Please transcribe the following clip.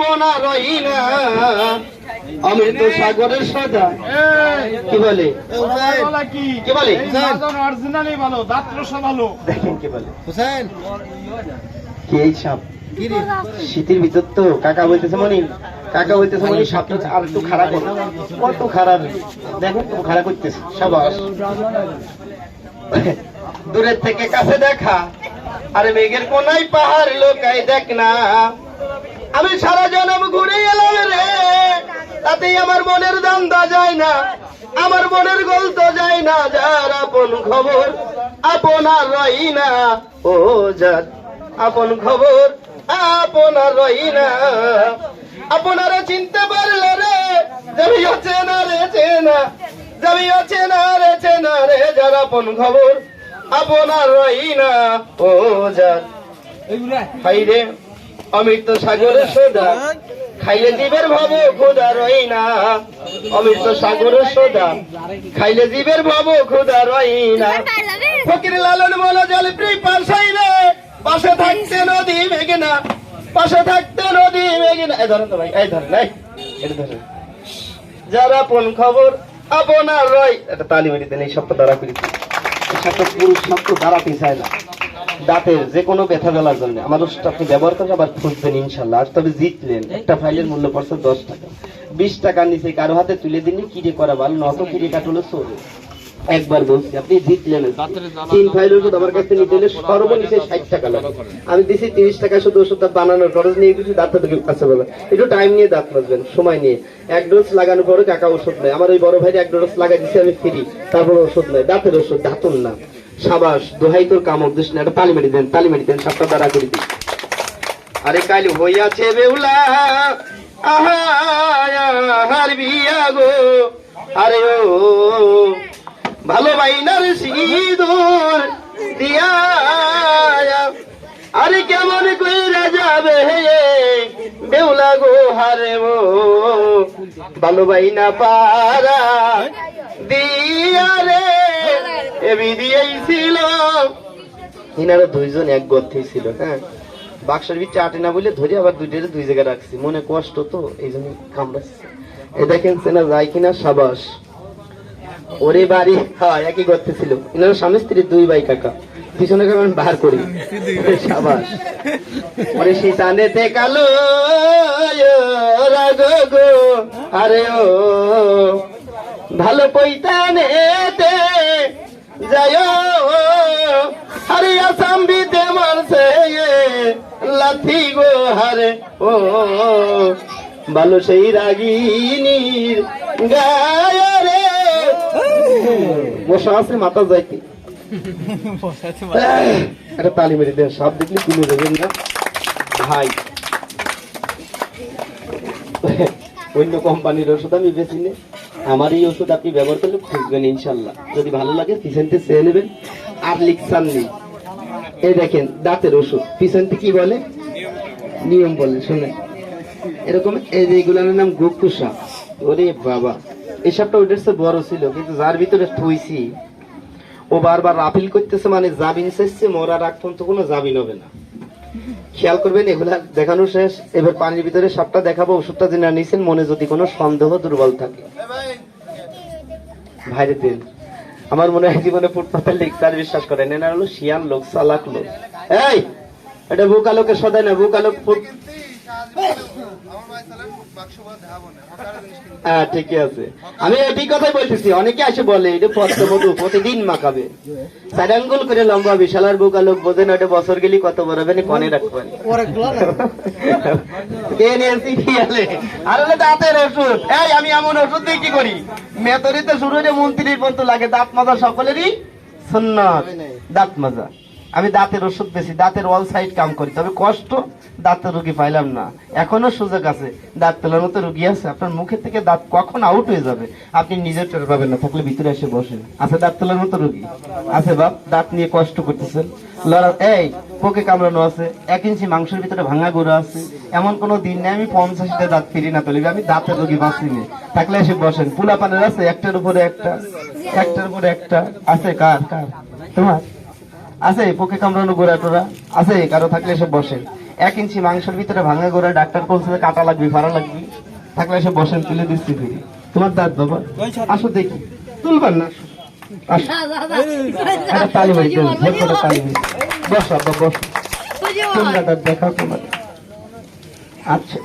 আপনারই না অমৃত সাগরের সদা। কি বলে? কি বলে? দেখেন কি বলে। হুসেন কি এই সাপ? শীতের ভিতর তো কাকা বলতেছে মনি। কাকা বলতেছে মনি, সাপটা আর একটু খারাপ কত খারাপ দেখো তো খারাপ করতেছে। সবাস। দূরের থেকে কাছে দেখা। আরে মেঘের কোনায় পাহাড় লোকাই দেখ না। আমি সারা তাতেই আমার মনের দাম দা যায় না আমার মনের গল তো যায় না যার আপন খবর আপনার রই না। ও যার আপন খবর আপনার রই না। আপনারা চিনতে পারলে রে যাবি না রে চেনা যাবি না রে চেনা রে যার আপন খবর আপনার রই না। ও যার খাইরে অমৃত সাগরের সোদা খাইলে জীবের ভাব খোদা রই না। অমৃত সাগরের সোদা খাইলে জীবের ভাব খোদা রই না। ফকির লালন মোলা জল প্রিয় পাশাই রে পাশে থাকতে নদী ভেগে না পাশে থাকতে নদী ভেগে না। এই ধরেন তো ভাই এই ধরেন এই এটা ধরেন। যারা আপন খবর আপনার রয়। এটা তালি মেরে দেন এই সপ্তাহ দ্বারা করি এই সপ্তাহ পুরুষ সপ্তাহ দাঁড়াতে চায় না। দাঁতের যে কোনো ব্যথা বেলার জন্য। আমার ওষুধ আপনি ব্যবহার করে আবার খুঁজবেন ইনশাল্লাহ আর তবে জিতলেন। একটা ফাইলের মূল্য পড়ছে দশ টাকা। বিশ টাকার নিচে কারও হাতে তুলে দিনই কিরে করা ভালো নত কিরে কাটলো চলে একবার বলছি আপনি জিতলেন। তিন ফাইল ওষুধ আমার কাছে নিতে হলে সর্বনিচে ষাট টাকা লাগে। আমি দিছি তিরিশ টাকা শুধু ওষুধটা বানানোর খরচ নিয়ে কিছু দাঁত কাছে বলে। একটু টাইম নিয়ে দাঁত মাজবেন সময় নিয়ে। এক ডোজ লাগানোর পরে কাকা ওষুধ নেয় আমার ওই বড় ভাইয়ের এক ডোজ লাগাই দিছি আমি ফ্রি তারপর ওষুধ নেয় দাঁতের ওষুধ দাঁতুন না। সাবাস, দোহাই তোর কাম অবদেশ না তালি মেরে দেন, তালি মেরে দেন সপ্তাহ দ্বারা করে দিন আরে কাল হইয়াছে বেউলা আহার বিয়া গো। আরে ও, ভালো বাইনার সিঁদুর দিয়া। আরে কেমন কইরা যাবে বেউলা গো হারে ও, ভালো বাইনা পারা দিয়া রে। এবি দিয়েই ছিল। ইনারা দুইজন এক গর্তেই ছিল হ্যাঁ। বাক্সের ভিতরে আটে না বলে ধরে আবার দুইটারে দুই জায়গায় রাখছি। মনে কষ্ট তো এই জন্য কামড়াচ্ছে। এ দেখেন চেনা যায় কিনা? সাবাস। ওরে বাড়ি হ্যাঁ একই গর্তে ছিল। ইনারা স্বামী স্ত্রী দুই ভাই কাকা। পিছনে কেমন বার করি। সাবাস। ওরে সেই টানেতে কালো রাগ গো, আরে ও। ভালো পৈতানেতে যায় আরে আসাম বিতে মারছে লাথি গো হারে। ও ভালো সেই রাগিনীর গায় রে। বসা আছে মাথা যাইতে। একটা তালি মেরে দেন সব দেখলে তুলে দেবেন না? ভাই অন্য কোম্পানির ওষুধ আমি বেশি নেই আমার এই ওষুধ আপনি ব্যবহার করলে খুঁজবেন, ইনশাল্লাহ। যদি ভালো লাগে পিছনতে চেয়ে নেবেন। আর লিখসান নেই। এই দেখেন, দাঁতের ওষুধ। পিছনতে কি বলে? নিয়ম বলে, শুনে। এরকম, এই যে এগুলোর নাম গোকুসা ওরে বাবা। এই সাপটা ওইটার চেয়ে বড় ছিল, কিন্তু যার ভিতরে থুইছি, ও বারবার আপিল করতেছে মানে জামিন চাইছে, মরার পর্যন্ত কোনো জামিন হবে না। খেয়াল করবেন, এগুলা দেখানো শেষ। এবার পানির ভিতরে সাপটা দেখাবো, ওষুধটা যিনি নিয়েছেন মনে যদি কোনো সন্দেহ দুর্বল থাকে। ভাইরে দিন। আমার মনে হয় জীবনে ফুটপাতের লেকচার বিশ্বাস করেন এনা হলো শিয়ান লোক, চালাক লোক। এই, এটা বুক লোকের সদায় না, বুক আলোক হ্যাঁ ঠিকই আছে। আমি এটি কথাই বলতেছি অনেকে আসে বলে এটা প্রতিদিন মাখাবে। চার আঙ্গুল করে লম্বা বিশালার বোকা লোক বোঝে না ওটা বছর গেলি কত বড় হবে কনে রাখবেন। আর হলে দাঁতের ওষুধ। এই আমি এমন ওষুধ দিয়ে কি করি? মেতরিতে শুরু হয়ে মন্ত্রীর পর্যন্ত লাগে দাঁত মাজা সকলেরই সুন্নত। দাঁত মাজা। আমি দাঁতের ওষুধ বেশি দাঁতের অল সাইড কাম করি। তবে কষ্ট, দাঁতের রুগী পাইলাম না। এখনও সুযোগ আছে, দাঁত তোলার মতো রুগী আছে, আপনার মুখের থেকে দাঁত কখন আউট হয়ে যাবে? আপনি নিজের টের পাবেন না, থাকলে ভিতরে এসে বসেন। আছে দাঁত তোলার মতো রুগী? আছে বাপ, দাঁত নিয়ে কষ্ট করতেছেন। লড়া এই, পোকে কামড়ানো আছে, এক ইঞ্চি মাংসের ভিতরে ভাঙা গুঁড়ো আছে। এমন কোনো দিন নেই আমি পঞ্চাশটা দাঁত ফিরি না তুলিবি, আমি দাঁতের রোগী বাঁচি নে থাকলে এসে বসেন। পুলা পানের আছে, একটার উপরে একটা, একটার উপরে একটা। আছে কার? কার? তোমার? আছে পোকে কামড়ানো গোড়া টোরা আছে কারও থাকলে এসে বসেন এক ইঞ্চি মাংসের ভিতরে ভাঙা করে ডাক্তার বলছে কাটা লাগবে ভাড়া লাগবে থাকলে এসে বসেন তুলে দিচ্ছি ফিরি তোমার দাঁত বাবা আসো দেখি। তুলবার না তালি করে তালি বাড়ি বসো আব্বা বসো। কোন দাঁত দেখাও তোমার আচ্ছা।